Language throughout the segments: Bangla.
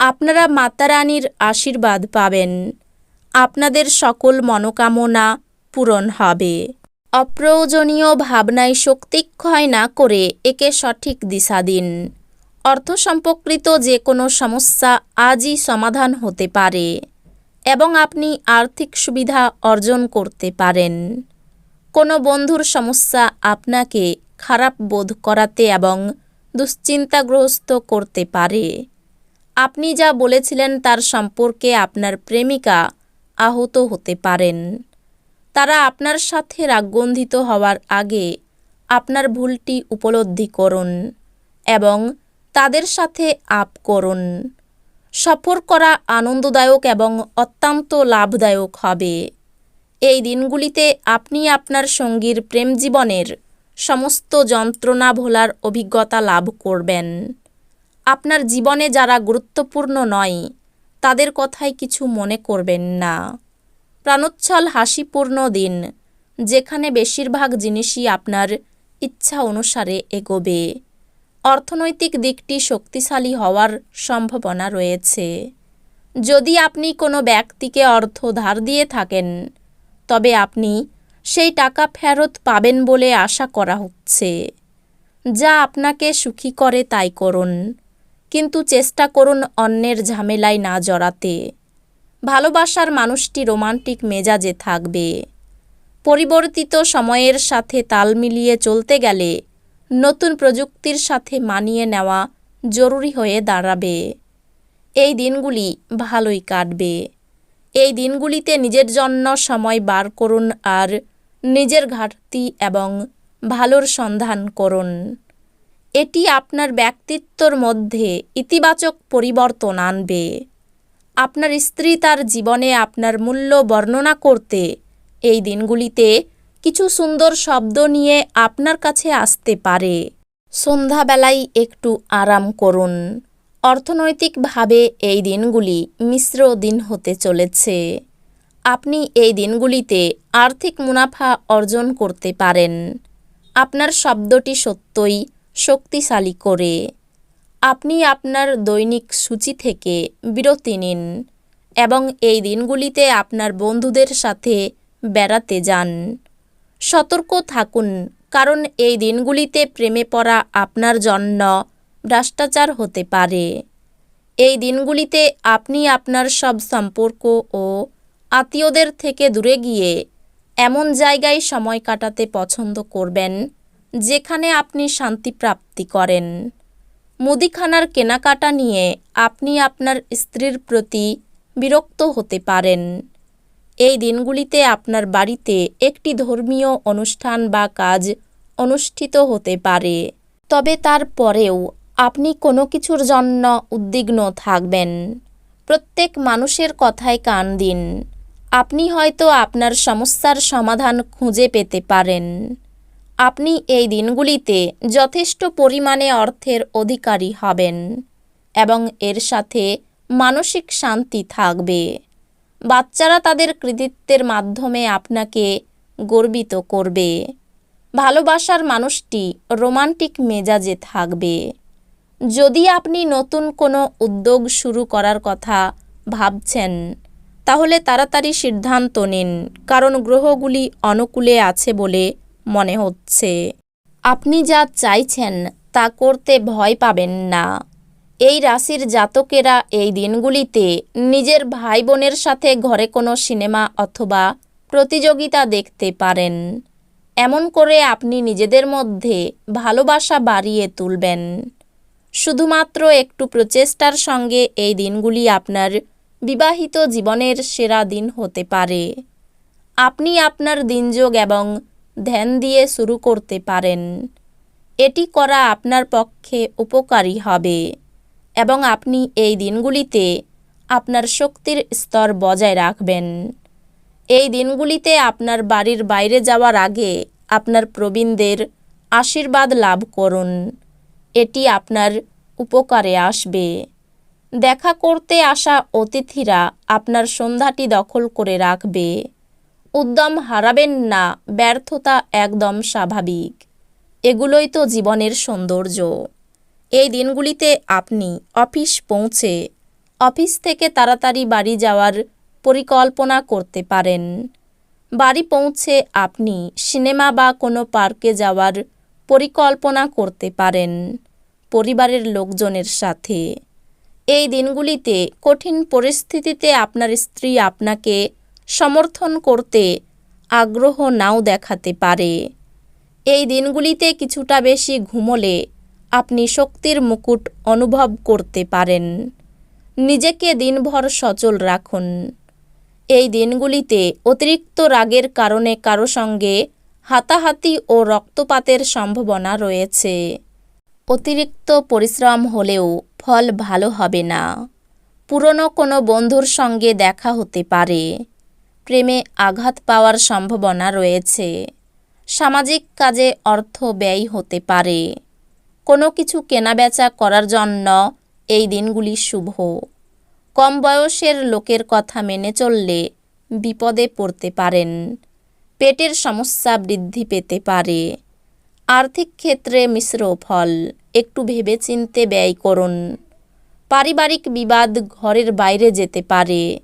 আপনারা মাতারানীর আশীর্বাদ পাবেন। আপনাদের সকল মনোকামনা পূরণ হবে। অপ্রয়োজনীয় ভাবনায় শক্তিক্ষয় না করে একে সঠিক দিশা দিন। অর্থ সম্পর্কিত যে কোনো সমস্যা আজই সমাধান হতে পারে এবং আপনি আর্থিক সুবিধা অর্জন করতে পারেন। কোনো বন্ধুর সমস্যা আপনাকে খারাপ বোধ করাতে এবং দুশ্চিন্তাগ্রস্ত করতে পারে। আপনি যা বলেছিলেন তার সম্পর্কে আপনার প্রেমিকা আহত হতে পারেন। তারা আপনার সাথে রাগগন্ধিত হওয়ার আগে আপনার ভুলটি উপলব্ধি করুন এবং তাদের সাথে আপ করুন। সফর করা আনন্দদায়ক এবং অত্যন্ত লাভদায়ক হবে। এই দিনগুলিতে আপনি আপনার সঙ্গীর প্রেম জীবনের সমস্ত যন্ত্রণা ভোলার অভিজ্ঞতা লাভ করবেন। আপনার জীবনে যারা গুরুত্বপূর্ণ নয়, তাদের কথায় কিছু মনে করবেন না। প্রাণোচ্ছল, হাসিপূর্ণ দিন, যেখানে বেশিরভাগ জিনিসই আপনার ইচ্ছা অনুসারে এগোবে। অর্থনৈতিক দিকটি শক্তিশালী হওয়ার সম্ভাবনা রয়েছে। যদি আপনি কোনো ব্যক্তিকে অর্থ ধার দিয়ে থাকেন, তবে আপনি সেই টাকা ফেরত পাবেন বলে আশা করা হচ্ছে। যা আপনাকে সুখী করে তাই করুন। কিন্তু চেষ্টা করুন অন্যের ঝামেলায় না জড়াতে। ভালোবাসার মানুষটি রোমান্টিক মেজাজে থাকবে। পরিবর্তিত সময়ের সাথে তাল মিলিয়ে চলতে গেলে নতুন প্রযুক্তির সাথে মানিয়ে নেওয়া জরুরি হয়ে দাঁড়াবে। এই দিনগুলি ভালোই কাটবে। এই দিনগুলিতে নিজের জন্য সময় বার করুন আর নিজের ঘাটতি এবং ভালোর সন্ধান করুন। এটি আপনার ব্যক্তিত্বর মধ্যে ইতিবাচক পরিবর্তন আনবে। আপনার স্ত্রী তার জীবনে আপনার মূল্য বর্ণনা করতে এই দিনগুলিতে কিছু সুন্দর শব্দ নিয়ে আপনার কাছে আসতে পারে। সন্ধ্যাবেলায় একটু আরাম করুন। অর্থনৈতিকভাবে এই দিনগুলি মিশ্র দিন হতে চলেছে। আপনি এই দিনগুলিতে আর্থিক মুনাফা অর্জন করতে পারেন। আপনার শব্দটি সত্যই শক্তিশালী করে আপনি আপনার দৈনিক সূচি থেকে বিরতি নিন এবং এই দিনগুলিতে আপনার বন্ধুদের সাথে বেড়াতে যান। সতর্ক থাকুন, কারণ এই দিনগুলিতে প্রেমে পড়া আপনার জন্য ভ্রষ্টাচার হতে পারে। এই দিনগুলিতে আপনি আপনার সব সম্পর্ক ও আত্মীয়দের থেকে দূরে গিয়ে এমন জায়গায় সময় কাটাতে পছন্দ করবেন যেখানে আপনি শান্তি প্রাপ্তি করেন। মুদিখানার কেনাকাটা নিয়ে আপনি আপনার স্ত্রীর প্রতি বিরক্ত হতে পারেন। এই দিনগুলিতে আপনার বাড়িতে একটি ধর্মীয় অনুষ্ঠান বা কাজ অনুষ্ঠিত হতে পারে। তবে তারপরেও আপনি কোনো কিছুর জন্য উদ্বিগ্ন থাকবেন। প্রত্যেক মানুষের কথায় কান দিন। আপনি হয়তো আপনার সমস্যার সমাধান খুঁজে পেতে পারেন। আপনি এই দিনগুলিতে যথেষ্ট পরিমাণে অর্থের অধিকারী হবেন এবং এর সাথে মানসিক শান্তি থাকবে। বাচ্চারা তাদের কৃতিত্বের মাধ্যমে আপনাকে গর্বিত করবে। ভালোবাসার মানুষটি রোমান্টিক মেজাজে থাকবে। যদি আপনি নতুন কোনো উদ্যোগ শুরু করার কথা ভাবছেন, তাহলে তাড়াতাড়ি সিদ্ধান্ত নিন, কারণ গ্রহগুলি অনুকূলে আছে বলে মনে হচ্ছে। আপনি যা চাইছেন, তা করতে ভয় পাবেন না। এই রাশির জাতকেরা এই দিনগুলিতে নিজের ভাই বোনের সাথে ঘরে কোনো সিনেমা অথবা প্রতিযোগিতা দেখতে পারেন। এমন করে আপনি নিজেদের মধ্যে ভালোবাসা বাড়িয়ে তুলবেন। শুধুমাত্র একটু প্রচেষ্টার সঙ্গে এই দিনগুলি আপনার বিবাহিত জীবনের সেরা দিন হতে পারে। আপনি আপনার দিনযোগ এবং ধ্যান দিয়ে শুরু করতে পারেন। এটি করা আপনার পক্ষে উপকারী হবে এবং আপনি এই দিনগুলিতে আপনার শক্তির স্তর বজায় রাখবেন। এই দিনগুলিতে আপনার বাড়ির বাইরে যাওয়ার আগে আপনার প্রবীণদের আশীর্বাদ লাভ করুন। এটি আপনার উপকারে আসবে। দেখা করতে আসা অতিথিরা আপনার সন্ধ্যাটি দখল করে রাখবে। উদ্যম হারাবেন না, ব্যর্থতা একদম স্বাভাবিক। এগুলোই তো জীবনের সৌন্দর্য। এই দিনগুলিতে আপনি অফিস পৌঁছে অফিস থেকে তাড়াতাড়ি বাড়ি যাওয়ার পরিকল্পনা করতে পারেন। বাড়ি পৌঁছে আপনি সিনেমা বা কোনো পার্কে যাওয়ার পরিকল্পনা করতে পারেন পরিবারের লোকজনের সাথে। এই দিনগুলিতে কঠিন পরিস্থিতিতে আপনার স্ত্রী আপনাকে সমর্থন করতে আগ্রহ নাও দেখাতে পারে। এই দিনগুলিতে কিছুটা বেশি ঘুমোলে আপনি শক্তির মুকুট অনুভব করতে পারেন। নিজেকে দিনভর সচল রাখুন। এই দিনগুলিতে অতিরিক্ত রাগের কারণে কারও সঙ্গে হাতাহাতি ও রক্তপাতের সম্ভাবনা রয়েছে। অতিরিক্ত পরিশ্রম হলেও ফল ভালো হবে না। পুরনো কোনো বন্ধুর সঙ্গে দেখা হতে পারে। প্রেমে আঘাত পাওয়ার সম্ভাবনা রয়েছে। সামাজিক কাজে অর্থ ব্যয় হতে পারে। কোনো কিছু কেনাবেচা করার জন্য এই দিনগুলি শুভ। কম বয়সের লোকের কথা মেনে চললে বিপদে পড়তে পারেন। পেটের সমস্যা বৃদ্ধি পেতে পারে। আর্থিক ক্ষেত্রে মিশ্র ফল, একটু ভেবেচিন্তে ব্যয় করুন। পারিবারিক বিবাদ ঘরের বাইরে যেতে পারে।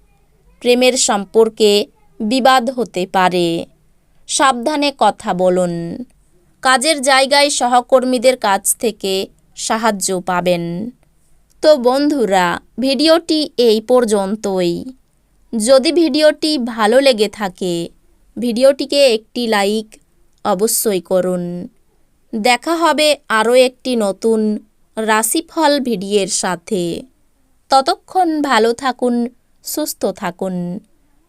প্রেমের সম্পর্কে বিবাদ হতে পারে। সাবধানে কথা বলুন। কাজের জায়গায় সহকর্মীদের কাছ থেকে সাহায্য পাবেন। তো বন্ধুরা, ভিডিওটি এই পর্যন্তই। যদি ভিডিওটি ভালো লেগে থাকে, ভিডিওটিকে একটি লাইক অবশ্যই করুন। দেখা হবে আরও একটি নতুন রাশিফল ভিডিওর সাথে। ততক্ষণ ভালো থাকুন, সুস্থ থাকুন।